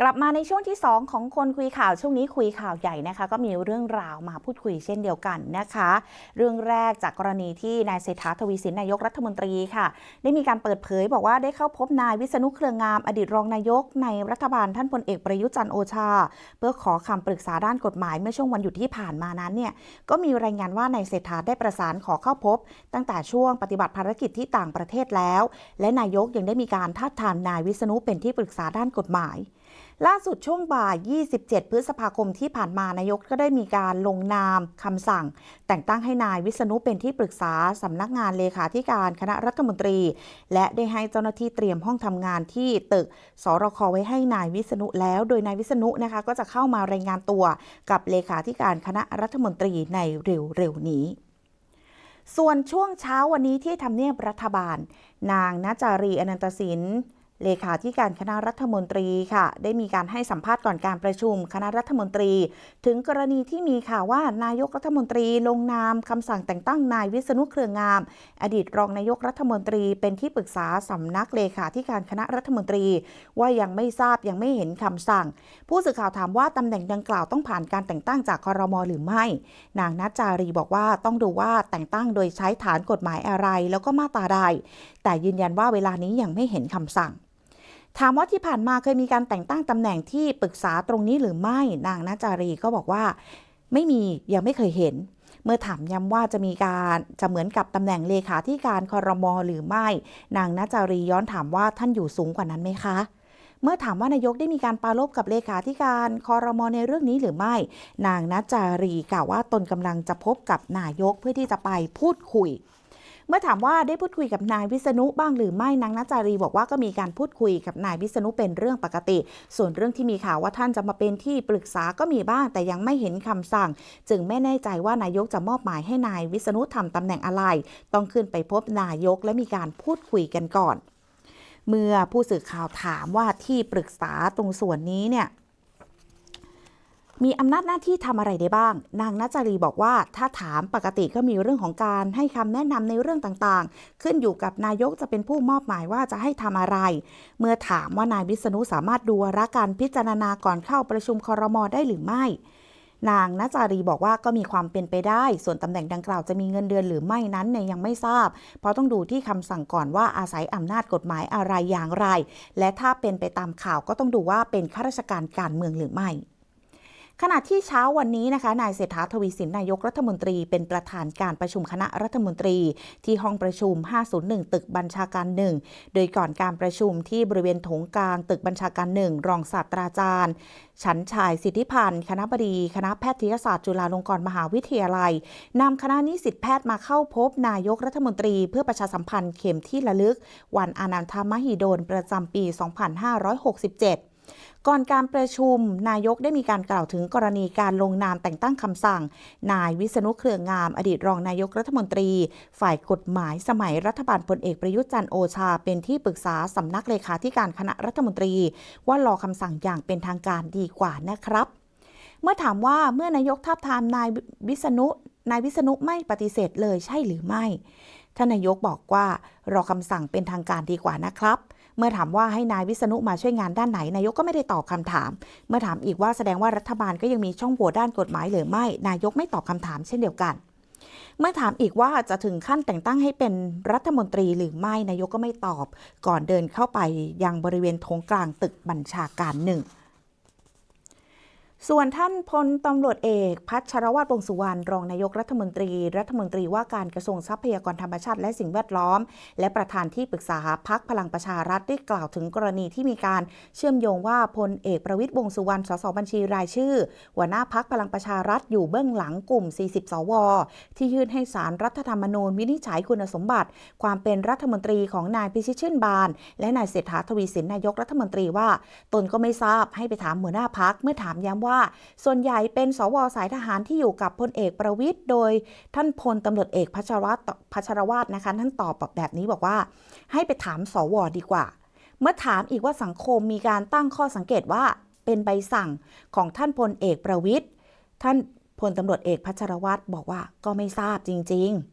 กลับมาในช่วงที่ 2 ของคนคุยข่าวช่วงนี้คุยข่าวใหญ่นะคะ ก็มีเรื่องราวมาพูดคุยเช่นเดียวกันนะคะ เรื่องแรกจากกรณีที่นายเศรษฐาทวีสินนายกรัฐมนตรีค่ะ ได้มีการเปิดเผยบอกว่าได้เข้าพบนายวิษณุเครืองามอดีตรองนายก ในรัฐบาลท่านพลเอกประยุจันโอชา เพื่อขอคำปรึกษาด้านกฎหมายเมื่อช่วงวันหยุดที่ผ่านมานั้นเนี่ยก็มีรายงานว่านายเศรษฐาได้ประสานขอเข้าพบ ตั้งแต่ช่วงปฏิบัติภารกิจที่ต่างประเทศแล้ว และนายกยังได้มีการทัดทานนายวิษณุเป็นที่ปรึกษาด้านกฎหมายล่าสุดช่วงบ่าย 27 พฤษภาคมที่ผ่านมานายกก็ได้มีการลงนามคำสั่ง แต่งตั้งให้นายวิษณุเป็นที่ปรึกษาสำนักงานเลขาธิการคณะรัฐมนตรี และได้ให้เจ้าหน้าที่เตรียมห้องทำงานที่ตึกสรคไว้ให้นายวิษณุแล้ว โดยนายวิษณุนะคะก็จะเข้ามารายงานตัวกับเลขาธิการคณะรัฐมนตรีในเร็วๆนี้ส่วนช่วงเช้าวันนี้ที่ทำเนียบรัฐบาล นางนาจารีอนันตสิน เลขาธิการคณะรัฐมนตรีค่ะ ได้มีการให้สัมภาษณ์ก่อนการประชุม คณะรัฐมนตรี ถึงกรณีที่มีข่าวว่านายกรัฐมนตรีลงนามคำสั่งแต่งตั้งนายวิษณุเครืองาม อดีตรองนายกรัฐมนตรี เป็นที่ปรึกษาสำนักเลขาธิการคณะรัฐมนตรี ว่ายังไม่ทราบยังไม่เห็นคำสั่ง ผู้สื่อข่าวถามว่าตำแหน่งดังกล่าวต้องผ่านการแต่งตั้งจากคอรมอหรือไม่ นางนัจจารีบอกว่าต้องดูว่าแต่งตั้งโดยใช้ฐานกฎหมายอะไร แล้วก็มาตราใดแต่ยืนยันว่าเวลานี้ยังไม่เห็นคำสั่ง ถามว่าที่ผ่านมาเคยมีการแต่งตั้งตำแหน่งที่ปรึกษาตรงนี้หรือไม่นางนาจารีก็บอกว่า ไม่มียังไม่เคยเห็น เมื่อถามย้ำว่าจะมีการจะเหมือนกับตำแหน่งเลขาธิการคอรมอหรือไม่ นางนาจารีย้อนถามว่าท่านอยู่สูงกว่านั้นไหมคะเมื่อถามว่านายกได้มีการปราลบกับเลขาธิการคอรมอในเรื่องนี้หรือไม่ นางนาจารีกล่าวว่าตนกำลังจะพบกับนายกเพื่อที่จะไปพูดคุย เมื่อถามว่าได้พูดคุยกับนายวิษณุบ้างหรือไม่นางนาจารีบอกว่าก็มีการพูดคุยกับนายวิษณุเป็นเรื่องปกติ ส่วนเรื่องที่มีข่าวว่าท่านจะมาเป็นที่ปรึกษาก็มีบ้าง แต่ยังไม่เห็นคำสั่ง จึงไม่แน่ใจว่านายกจะมอบหมายให้นายวิษณุทำตำแหน่งอะไร ต้องขึ้นไปพบนายกและมีการพูดคุยกันก่อน เมื่อผู้สื่อข่าวถามว่าที่ปรึกษาตรงส่วนนี้เนี่ย มีอำนาจหน้าที่ทำอะไรได้บ้าง นางนัจารีบอกว่าถ้าถามปกติก็มีเรื่องของการให้คำแนะนำในเรื่องต่างๆ ขึ้นอยู่กับนายกจะเป็นผู้มอบหมายว่าจะให้ทำอะไร เมื่อถามว่านายวิษณุสามารถดูระกการพิจารณาก่อนเข้าประชุมครมได้หรือไม่นางนัจจารีบอกว่าก็มีความเป็นไปได้ ส่วนตำแหน่งดังกล่าวจะมีเงินเดือนหรือไม่นั้นเนี่ยยังไม่ทราบ เพราะต้องดูที่คำสั่งก่อนว่าอาศัยอำนาจกฎหมายอะไรอย่างไร และถ้าเป็นไปตามข่าวก็ต้องดูว่าเป็นข้าราชการการเมืองหรือไม่ ขณะที่เช้าวันนี้นะคะ นายเศรษฐาทวีสินนายกรัฐมนตรีเป็นประธานการประชุมคณะรัฐมนตรี ที่ห้องประชุม 501 ตึกบัญชาการหนึ่งโดยก่อนการประชุมที่บริเวณโถงกลางตึกบัญชาการหนึ่งรองศาสตราจารย์ ฉันชายสิทธิพันธ์ คณะบดีคณะแพทยศาสตร์จุฬาลงกรณ์มหาวิทยาลัยนำคณะนิสิตแพทย์มาเข้าพบนายกรัฐมนตรี เพื่อประชาสัมพันธ์เข็มที่ระลึก วันอนันทมหิดลประจำปี 2567 ก่อนการประชุมนายกได้มีการกล่าวถึงกรณีการลงนามแต่งตั้งคำสั่ง นายวิษณุเครืองาม อดีตรองนายกรัฐมนตรี ฝ่ายกฎหมายสมัยรัฐบาลพลเอกประยุทธ์จันทร์โอชา เป็นที่ปรึกษาสำนักเลขาธิการคณะรัฐมนตรี ว่ารอคำสั่งอย่างเป็นทางการดีกว่านะครับ เมื่อถามว่าเมื่อนายกทับทามนายวิษณุนายวิษณุไม่ปฏิเสธเลยใช่หรือไม่ท่านนายกบอกว่ารอคำสั่งเป็นทางการดีกว่านะครับ เมื่อถามว่าให้นายวิษณุมาช่วยงานด้านไหนนายกก็ไม่ได้ตอบคำถาม เมื่อถามอีกว่าแสดงว่ารัฐบาลก็ยังมีช่องโหว่ด้านกฎหมายหรือไม่ นายกไม่ตอบคำถามเช่นเดียวกัน เมื่อถามอีกว่าจะถึงขั้นแต่งตั้งให้เป็นรัฐมนตรีหรือไม่นายกก็ไม่ตอบ ก่อนเดินเข้าไปยังบริเวณโถงกลางตึกบัญชาการหนึ่ง ส่วนท่านพลตำรวจเอก พัชรวัตรวงสุวรรณรองนายกรัฐมนตรี รัฐมนตรีว่าการกระทรวงทรัพยากรธรรมชาติและสิ่งแวดล้อม และประธานที่ปรึกษาพักพลังประชารัฐได้กล่าวถึงกรณีที่มีการเชื่อมโยงว่าพลเอกประวิตยวงษ์สุวรรณสสบัญชีรายชื่อ หัวหน้าพักพลังประชารัฐอยู่เบื้องหลังกลุ่ม 40 สว ที่ยื่นให้สารรัฐธรรมนูญวินิจฉัยคุณสมบัติ ความเป็นรัฐมนตรีของนายพิชิตชื่นบาน และนายเศรษฐาทวีสินนายกรัฐมนตรีว่า ตนก็ไม่ทราบให้ไปถามหัวหน้าพักเมื่อถามย้ำว่าส่วนใหญ่เป็นสวสายทหารที่อยู่กับพลเอกประวิตยโดยท่านพลตำรวจเอกพัชรวัตพัชรวาทนะคะท่านตอบแบบนี้บอกว่า ให้ไปถามสวดีกว่า เมื่อถามอีกว่าสังคมมีการตั้งข้อสังเกตว่าเป็นใบสั่งของท่านพลเอกประวิตยท่านพลตำรวจเอกพัชรวัตรบอกว่าก็ไม่ทราบจริง ๆ